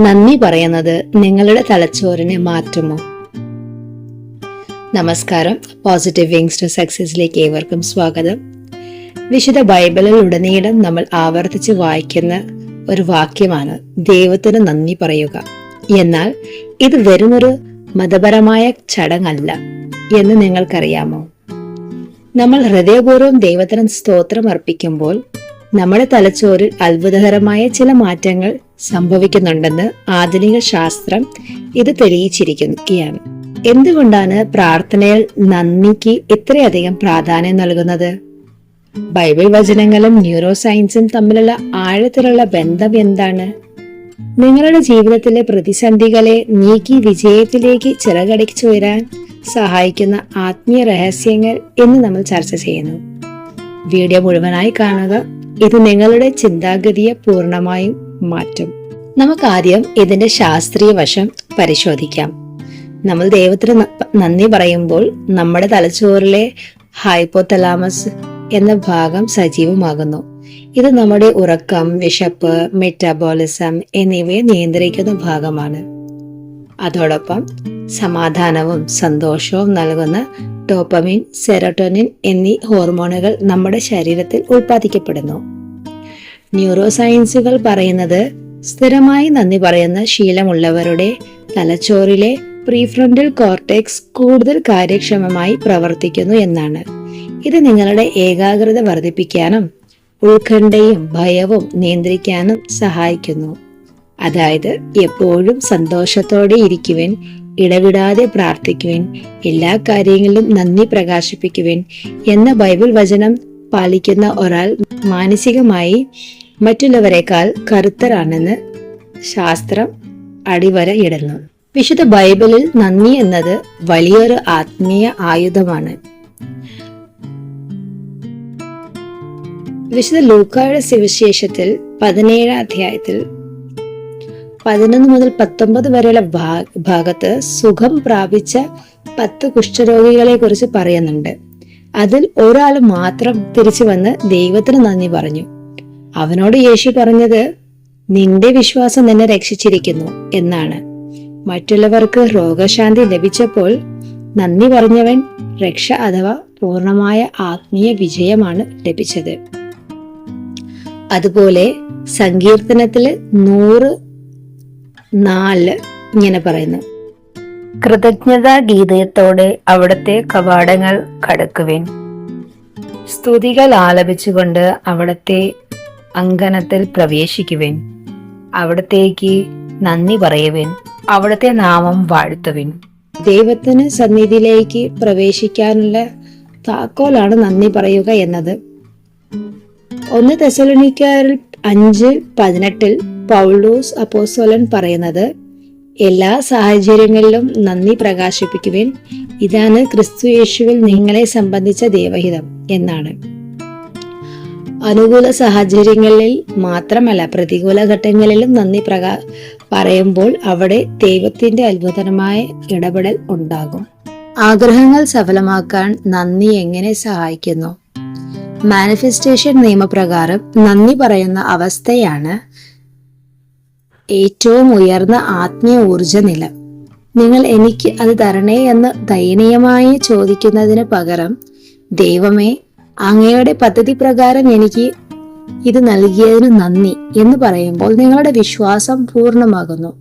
നന്ദി പറയുന്നത് നിങ്ങളുടെ തലച്ചോറിനെ മാറ്റുമോ? നമസ്കാരം. പോസിറ്റീവ് വിങ്സ് ടു സക്സസിലേക്ക് ഏവർക്കും സ്വാഗതം. വിശുദ്ധ ബൈബിളിൽ ഉടനീളം നമ്മൾ ആവർത്തിച്ച് വായിക്കുന്ന ഒരു വാക്യമാണ് ദൈവത്തിന് നന്ദി പറയുക. എന്നാൽ ഇത് വെറുമൊരു മതപരമായ ചടങ്ങല്ല എന്ന് നിങ്ങൾക്കറിയാമോ? നമ്മൾ ഹൃദയപൂർവം ദൈവത്തിന് സ്തോത്രം അർപ്പിക്കുമ്പോൾ നമ്മുടെ തലച്ചോറിൽ അത്ഭുതകരമായ ചില മാറ്റങ്ങൾ സംഭവിക്കുന്നുണ്ടെന്ന് ആധുനിക ശാസ്ത്രം ഇത് തെളിയിച്ചിരിക്കുകയാണ്. എന്തുകൊണ്ടാണ് പ്രാർത്ഥനയിൽ നന്ദിക്ക് ഇത്രയധികം പ്രാധാന്യം നൽകുന്നത്? ബൈബിൾ വചനങ്ങളും ന്യൂറോ സയൻസും തമ്മിലുള്ള ആഴത്തിലുള്ള ബന്ധം എന്താണ്? നിങ്ങളുടെ ജീവിതത്തിലെ പ്രതിസന്ധികളെ നീക്കി വിജയത്തിലേക്ക് ചിറകടിച്ചു വരാൻ സഹായിക്കുന്ന ആത്മീയ രഹസ്യങ്ങൾ എന്ന് നമ്മൾ ചർച്ച ചെയ്യുന്നു. വീഡിയോ മുഴുവനായി കാണുക. ഇത് നിങ്ങളുടെ ചിന്താഗതിയെ പൂർണമായും മാറ്റും. നമുക്ക് ആദ്യം ഇതിന്റെ ശാസ്ത്രീയ വശം പരിശോധിക്കാം. നമ്മൾ ദൈവത്തിന് നന്ദി പറയുമ്പോൾ നമ്മുടെ തലച്ചോറിലെ ഹൈപ്പോതലാമസ് എന്ന ഭാഗം സജീവമാകുന്നു. ഇത് നമ്മുടെ ഉറക്കം വിശപ്പ് മെറ്റാബോളിസം എന്നിവയെ നിയന്ത്രിക്കുന്ന ഭാഗമാണ്. അതോടൊപ്പം സമാധാനവും സന്തോഷവും നൽകുന്ന ഡോപ്പമിൻ സെറോട്ടോണിൻ എന്നീ ഹോർമോണുകൾ നമ്മുടെ ശരീരത്തിൽ ഉൽപ്പാദിക്കപ്പെടുന്നു. ന്യൂറോ സയൻസുകൾ പറയുന്നത് സ്ഥിരമായി നന്ദി പറയുന്ന ശീലമുള്ളവരുടെ തലച്ചോറിലെ പ്രീഫ്രണ്ടൽ കോർട്ടെക്സ് കൂടുതൽ കാര്യക്ഷമമായി പ്രവർത്തിക്കുന്നു എന്നാണ്. ഇത് നിങ്ങളുടെ ഏകാഗ്രത വർദ്ധിപ്പിക്കാനും ഉത്കണ്ഠയും ഭയവും നിയന്ത്രിക്കാനും സഹായിക്കുന്നു. അതായത് എപ്പോഴും സന്തോഷത്തോടെ ഇരിക്കുവിൻ ഇടവിടാതെ പ്രാർത്ഥിക്കുവിൻ എല്ലാ കാര്യങ്ങളിലും നന്ദി പ്രകാശിപ്പിക്കുവാൻ എന്ന ബൈബിൾ വചനം പാലിക്കുന്ന ഒരാൾ മാനസികമായി മറ്റുള്ളവരെക്കാൾ കരുത്തരാണെന്ന് ശാസ്ത്രം അടിവരയിടുന്നു. വിശുദ്ധ ബൈബിളിൽ നന്ദി എന്നത് വലിയൊരു ആത്മീയ ആയുധമാണ്. വിശുദ്ധ ലൂക്കായുടെ സുവിശേഷത്തിൽ പതിനേഴാം അധ്യായത്തിൽ പതിനൊന്ന് മുതൽ പത്തൊമ്പത് വരെയുള്ള ഭാഗത്ത് സുഖം പ്രാപിച്ച പത്ത് കുഷ്ഠരോഗികളെ കുറിച്ച് പറയുന്നുണ്ട്. അതിൽ ഒരാൾ മാത്രം തിരിച്ചു വന്ന് ദൈവത്തിന് നന്ദി പറഞ്ഞു. അവനോട് യേശു പറഞ്ഞത് നിന്റെ വിശ്വാസം നിന്നെ രക്ഷിച്ചിരിക്കുന്നു എന്നാണ്. മറ്റുള്ളവർക്ക് രോഗശാന്തി ലഭിച്ചപ്പോൾ നന്ദി പറഞ്ഞവൻ രക്ഷ അഥവാ പൂർണമായ ആത്മീയ വിജയമാണ് ലഭിച്ചത്. അതുപോലെ സങ്കീർത്തനത്തിൽ നൂറ് നാല് ഇങ്ങനെ പറയുന്നു. കൃതജ്ഞതാ ഗീതയത്തോടെ അവിടുത്തെ കവാടങ്ങൾ കടക്കുവിൻ. സ്തുതികൾ ആലപിച്ചുകൊണ്ട് അവിടുത്തെ അങ്കണത്തിൽ പ്രവേശിക്കുവിൻ. അവിടത്തേക്ക് നന്ദി പറയുവിൻ. അവിടുത്തെ നാമം വാഴ്ത്തുവിൻ. ദൈവത്തിന് സന്നിധിയിലേക്ക് പ്രവേശിക്കാനുള്ള താക്കോലാണ് നന്ദി പറയുക എന്നത്. ഒന്ന് തെസലോനിക്കാരിൽ അഞ്ച് പതിനെട്ടിൽ പൗലോസ് അപ്പോസോലൻ പറയുന്നത് എല്ലാ സാഹചര്യങ്ങളിലും നന്ദി പ്രകാശിപ്പിക്കുവിൻ. ഇതാണ് ക്രിസ്തു യേശുവിൽ നിങ്ങളെ സംബന്ധിച്ച ദേവഹിതം എന്നാണ്. അനുകൂല സാഹചര്യങ്ങളിൽ മാത്രമല്ല പ്രതികൂല ഘട്ടങ്ങളിലും നന്ദി പ്രകാ പറയുമ്പോൾ അവിടെ ദൈവത്തിന്റെ അത്ഭുതമായ ഇടപെടൽ ഉണ്ടാകും. ആഗ്രഹങ്ങൾ സഫലമാക്കാൻ നന്ദി എങ്ങനെ സഹായിക്കുന്നു? മാനിഫെസ്റ്റേഷൻ നിയമപ്രകാരം നന്ദി പറയുന്ന അവസ്ഥയാണ് ഏറ്റവും ഉയർന്ന ആത്മീയ നില നിങ്ങൾ എനിക്ക് അത് തരണേ എന്ന് ദയനീയമായി ചോദിക്കുന്നതിന് പകരം ദൈവമേ അങ്ങയുടെ പദ്ധതി പ്രകാരം എനിക്ക് ഇത് നൽകിയതിന് നന്ദി എന്ന് പറയുമ്പോൾ നിങ്ങളുടെ വിശ്വാസം പൂർണമാകുന്നു.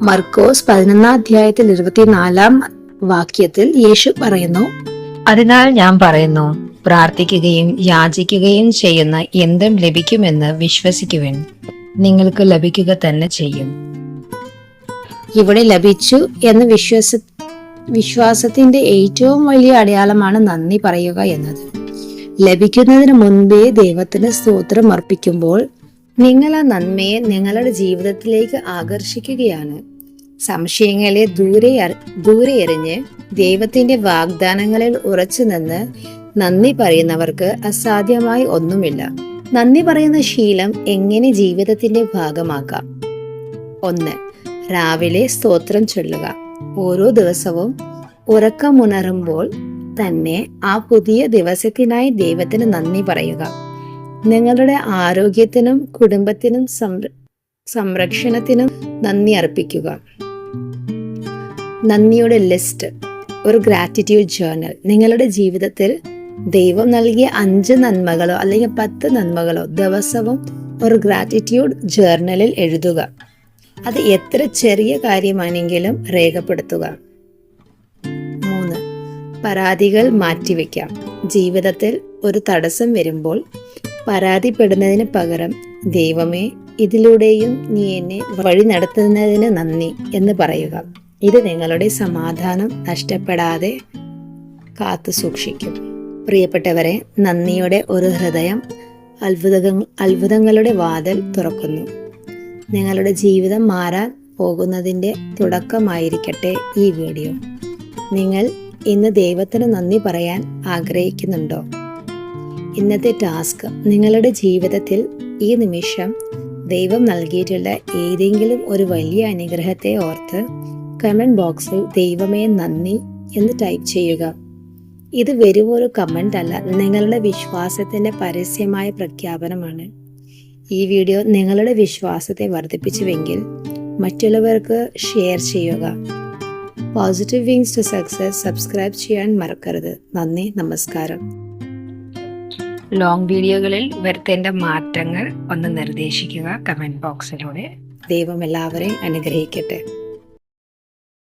മർക്കോസ് പതിനൊന്നാം അധ്യായത്തിൽ ഇരുപത്തിനാലാം വാക്യത്തിൽ യേശു പറയുന്നു അതിനാൽ ഞാൻ പറയുന്നു പ്രാർത്ഥിക്കുകയും യാചിക്കുകയും ചെയ്യുന്ന എന്തും ലഭിക്കുമെന്ന് വിശ്വസിക്കുവിൻ. നിങ്ങൾക്ക് ലഭിക്കുക തന്നെ ചെയ്യും. ഇവിടെ ലഭിച്ചു എന്ന വിശ്വാസ വിശ്വാസത്തിന്റെ ഏറ്റവും വലിയ അടയാളമാണ് നന്ദി പറയുക എന്നത്. ലഭിക്കുന്നതിന് മുൻപേ ദൈവത്തിന് സ്തോത്രം അർപ്പിക്കുമ്പോൾ നിങ്ങൾ ആ നന്മയെ നിങ്ങളുടെ ജീവിതത്തിലേക്ക് ആകർഷിക്കുകയാണ്. സംശയങ്ങളെ ദൂരെ ദൂരെ എറിഞ്ഞ് ദൈവത്തിന്റെ വാഗ്ദാനങ്ങളിൽ ഉറച്ചു നിന്ന് നന്ദി പറയുന്നവർക്ക് അസാധ്യമായി ഒന്നുമില്ല. നന്ദി പറയുന്ന ശീലം എങ്ങനെ ജീവിതത്തിന്റെ ഭാഗമാക്കാം. ഒന്ന് രാവിലെ സ്തോത്രം ചൊല്ലുക. ഓരോ ദിവസവും ഉറക്കമുണരുമ്പോൾ തന്നെ ആ പുതിയ ദിവസത്തിനായി ദൈവത്തിന് നന്ദി പറയുക. നിങ്ങളുടെ ആരോഗ്യത്തിനും കുടുംബത്തിനും സംരക്ഷണത്തിനും നന്ദി അർപ്പിക്കുക. നന്ദിയുടെ ലിസ്റ്റ് ഒരു ഗ്രാറ്റിറ്റ്യൂഡ് ജേർണൽ നിങ്ങളുടെ ജീവിതത്തിൽ ദൈവം നൽകിയ അഞ്ച് നന്മകളോ അല്ലെങ്കിൽ പത്ത് നന്മകളോ ദിവസവും ഒരു ഗ്രാറ്റിറ്റ്യൂഡ് ജേർണലിൽ എഴുതുക. അത് എത്ര ചെറിയ കാര്യമാണെങ്കിലും രേഖപ്പെടുത്തുക. മൂന്ന് പരാതികൾ മാറ്റിവെക്കാം. ജീവിതത്തിൽ ഒരു തടസ്സം വരുമ്പോൾ പരാതിപ്പെടുന്നതിന് പകരം ദൈവമേ ഇതിലൂടെയും നീ എന്നെ വഴി നടത്തുന്നതിന് നന്ദി എന്ന് പറയുക. ഇത് നിങ്ങളുടെ സമാധാനം നഷ്ടപ്പെടാതെ കാത്തു സൂക്ഷിക്കും. പ്രിയപ്പെട്ടവരെ നന്ദിയുടെ ഒരു ഹൃദയം അത്ഭുത അത്ഭുതങ്ങളുടെ വാതിൽ തുറക്കുന്നു. നിങ്ങളുടെ ജീവിതം മാറാൻ പോകുന്നതിന്റെ തുടക്കമായിരിക്കട്ടെ ഈ വീഡിയോ. നിങ്ങൾ ഇന്ന് ദൈവത്തിന് നന്ദി പറയാൻ ആഗ്രഹിക്കുന്നുണ്ടോ? ഇന്നത്തെ ടാസ്ക് നിങ്ങളുടെ ജീവിതത്തിൽ ഈ നിമിഷം ദൈവം നൽകിയിട്ടുള്ള ഏതെങ്കിലും ഒരു വലിയ അനുഗ്രഹത്തെ ഓർത്ത് കമന്റ് ബോക്സിൽ ദൈവമേ നന്ദി എന്ന് ടൈപ്പ് ചെയ്യുക. ഇത് വെറും ഒരു കമന്റ് അല്ല നിങ്ങളുടെ വിശ്വാസത്തിന്റെ പരസ്യമായ പ്രഖ്യാപനമാണ്. ഈ വീഡിയോ നിങ്ങളുടെ വിശ്വാസത്തെ വർദ്ധിപ്പിച്ചുവെങ്കിൽ മറ്റുള്ളവർക്ക് ഷെയർ ചെയ്യുക. Positive wings to success subscribe ചെയ്യാൻ മറക്കരുത്. നന്ദി നമസ്കാരം. ലോങ് വീഡിയോകളിൽ വരുത്തേണ്ട മാറ്റങ്ങൾ ഒന്ന് നിർദ്ദേശിക്കുക. കമന്റ് ബോക്സിലൂടെ ദൈവം എല്ലാവരെയും അനുഗ്രഹിക്കട്ടെ.